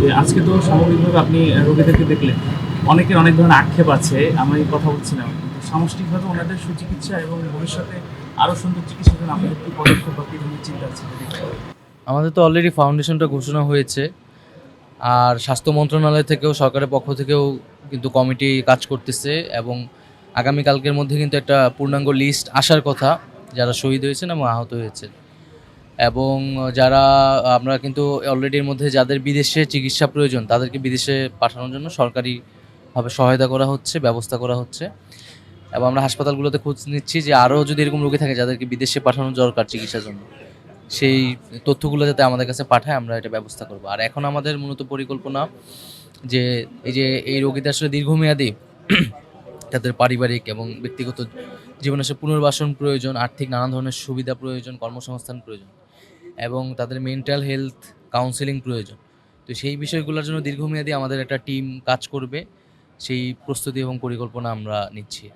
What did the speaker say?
যে, আজকে তো সামগ্রিকভাবে আপনি রোগীদেরকে দেখলেন। অনেকের অনেক ধরনের আক্ষেপ আছে আমি কথা বলছি না। সামষ্টিকভাবে ওনাদের সুচিকিৎসা এবং ভবিষ্যতে আরও সুন্দর চিকিৎসার জন্য আপনাদের কি পদক্ষেপ বা কি চিন্তা আছে? আমাদের তো অলরেডি ফাউন্ডেশনটা ঘোষণা হয়েছে। আর স্বাস্থ্য মন্ত্রণালয় থেকেও, সরকারের পক্ষ থেকেও কিন্তু কমিটি কাজ করতেছে এবং আগামীকালকের মধ্যে কিন্তু একটা পূর্ণাঙ্গ লিস্ট আসার কথা, যারা শহীদ হয়েছেন এবং আহত হয়েছেন। এবং যারা, আমরা কিন্তু অলরেডির মধ্যে যাদের বিদেশে চিকিৎসা প্রয়োজন, তাদেরকে বিদেশে পাঠানোর জন্য সরকারিভাবে সহায়তা করা হচ্ছে, ব্যবস্থা করা হচ্ছে। এবং আমরা হাসপাতালগুলোতে খোঁজ নিচ্ছি যে আরও যদি এরকম রোগী থাকে যাদেরকে বিদেশে পাঠানো দরকার চিকিৎসার জন্য, সেই তথ্যগুলো যাতে আমাদের কাছে পাঠায়, আমরা এটা ব্যবস্থা করব। আর এখন আমাদের মূলত পরিকল্পনা যে, এই যে এই রোগীদের আসলে দীর্ঘমেয়াদী, তাদের পারিবারিক এবং ব্যক্তিগত জীবনে সে পুনর্বাসন প্রয়োজন, আর্থিক নানা ধরনের সুবিধা প্রয়োজন, কর্মসংস্থান প্রয়োজন এবং তাদের মেন্টাল হেলথ কাউন্সেলিং প্রয়োজন। তো সেই বিষয়গুলোর জন্য দীর্ঘমেয়াদী আমাদের একটা টিম কাজ করবে। সেই প্রস্তুতি এবং পরিকল্পনা আমরা নিচ্ছি।